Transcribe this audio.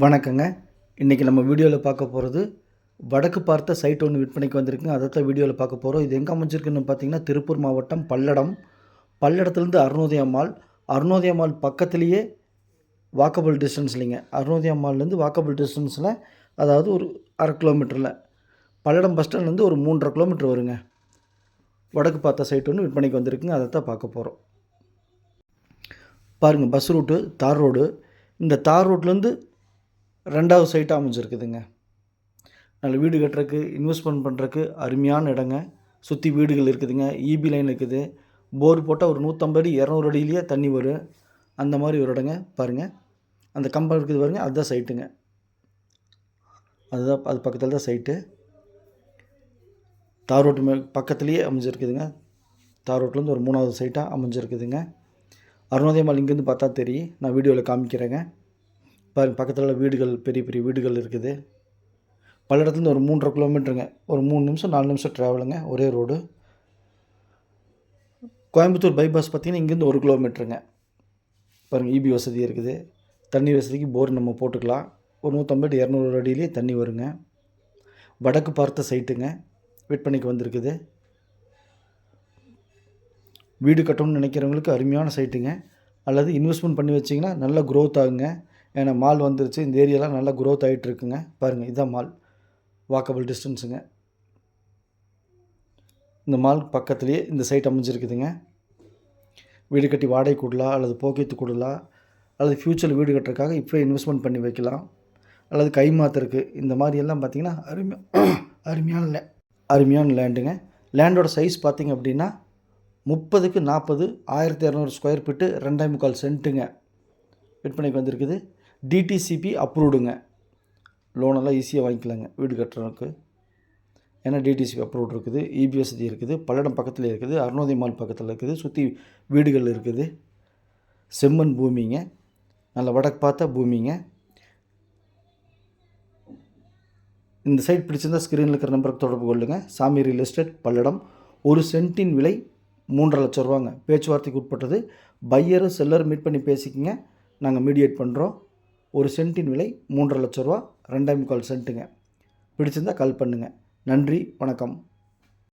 வணக்கங்க. இன்றைக்கி நம்ம வீடியோவில் பார்க்க போகிறது வடக்கு பார்த்த சைட் ஒன்று விற்பனைக்கு வந்திருக்குங்க. அதை தான் வீடியோவில் பார்க்க போகிறோம் இது எங்கே அமைஞ்சிருக்குன்னு பார்த்தீங்கன்னா திருப்பூர் மாவட்டம் பல்லடம். பல்லடத்துலேருந்து அருணோதயம்மாள் மால். மால் பக்கத்துலேயே வாக்கபிள் டிஸ்டன்ஸ்லிங்க அருணோதய மால்லேருந்து வாக்கபிள் டிஸ்டன்ஸில் அதாவது ஒரு அரை கிலோமீட்டரில். பல்லடம் பஸ் ஸ்டாண்ட்லேருந்து ஒரு மூன்றரை கிலோமீட்டர் வருங்க. வடக்கு பார்த்த சைட் ஒன்று விற்பனைக்கு வந்திருக்குங்க. அதை தான் பார்க்க போகிறோம் பாருங்கள் பஸ் ரூட்டு தார் ரோடு இந்த தார் ரோட்லேருந்து ரெண்டாவது சைட்டாக அமைஞ்சிருக்குதுங்க. நல்ல வீடு கட்டுறதுக்கு இன்வெஸ்ட்மெண்ட் பண்ணுறக்கு அருமையான இடங்க. சுற்றி வீடுகள் இருக்குதுங்க. இபி லைன் இருக்குது. போர் போட்டால் ஒரு நூற்றம்பது அடி இரநூறு அடியிலேயே தண்ணி வரும். அந்த மாதிரி ஒரு இடங்க. பாருங்கள் அந்த கம்பம் இருக்குது பாருங்க. அதுதான் சைட்டுங்க அதுதான் அது பக்கத்தில் தான் சைட்டு தார் ரோட்டு மே பக்கத்துலேயே அமைஞ்சிருக்குதுங்க. தார் ரோட்லேருந்து ஒரு மூணாவது சைட்டாக அமைஞ்சிருக்குதுங்க. அருணோதயமால் இங்கேருந்து பார்த்தா தெரியும். நான் வீடியோவில் காமிக்கிறேங்க. பாருங்க பக்கத்தில் வீடுகள் பெரிய பெரிய வீடுகள் இருக்குது. பல்லடத்துலேருந்து ஒரு மூன்றரை கிலோமீட்டருங்க ஒரு மூணு நிமிஷம் நாலு நிமிஷம் ட்ராவலுங்க ஒரே ரோடு கோயம்புத்தூர் பைபாஸ் பார்த்திங்கன்னா இங்கேருந்து ஒரு கிலோமீட்டருங்க பாருங்கள் இபி வசதி இருக்குது. தண்ணி வசதிக்கு போர் நம்ம போட்டுக்கலாம். ஒரு நூற்றம்பது இரநூறு அடியிலேயே தண்ணி வருங்க. வடக்கு பார்த்த சைட்டுங்க விற்பனைக்கு வந்திருக்குது. வீடு கட்டணும்னு நினைக்கிறவங்களுக்கு அருமையான சைட்டுங்க அல்லது இன்வெஸ்ட்மெண்ட் பண்ணி வச்சிங்கன்னா நல்ல க்ரோத் ஆகுங்க. ஏன்னா மால் வந்துருச்சு இந்த ஏரியாலாம் நல்லா க்ரோத் ஆகிட்டு இருக்குங்க பாருங்கள் இதுதான் மால். வாக்கபிள் டிஸ்டன்ஸுங்க இந்த மால் பக்கத்துலேயே இந்த சைட் அமைஞ்சிருக்குதுங்க. வீடு கட்டி வாடகை கூடலாம் அல்லது போக்கியத்து கூடலாம் அல்லது ஃப்யூச்சரில் வீடு கட்டுறதுக்காக இப்போ இன்வெஸ்ட்மெண்ட் பண்ணி வைக்கலாம். அல்லது கை மாத்திருக்கு இந்த மாதிரி எல்லாம் பார்த்திங்கன்னா அருமையா அருமையான லே அருமையான லேண்டுங்க லேண்டோட சைஸ் பார்த்தீங்க அப்படின்னா முப்பதுக்கு நாற்பது ஆயிரத்தி இரநூறு ஸ்கொயர் ஃபீட்டு ரெண்டாயிரம் முக்கால் சென்ட்டுங்க விற்பனைக்கு வந்திருக்குது. டிடிசிபி அப்ரூவ்டுங்க லோனெல்லாம் ஈஸியாக வாங்கிக்கலாங்க வீடு கட்டுறதுக்கு. ஏன்னா டிடிசிபி அப்ரூவ்ட் இருக்குது இபி வசதி இருக்குது பல்லடம் பக்கத்தில் இருக்குது அருணோதய மால் பக்கத்தில் இருக்குது சுற்றி வீடுகள் இருக்குது. செம்மண் பூமிங்க. நல்ல வடக்கு பார்த்தா பூமிங்க. இந்த சைட் பிடிச்சிருந்தா ஸ்க்ரீனில் இருக்கிற நம்பருக்கு தொடர்பு கொள்ளுங்கள் சாமி ரியல் எஸ்டேட் பல்லடம் ஒரு சென்ட்டின் விலை மூன்றரை லட்சம் ரூபாங்க. பேச்சுவார்த்தைக்கு உட்பட்டது. பையரும் செல்லரும் மீட் பண்ணி பேசிக்கங்க. நாங்கள் மீடியேட் பண்ணுறோம் ஒரு சென்ட்டின் விலை மூன்றரை லட்ச ரூபா ரெண்டே முக்கால் சென்ட்டுங்க. பிடிச்சிருந்தா கால் பண்ணுங்கள் நன்றி வணக்கம்.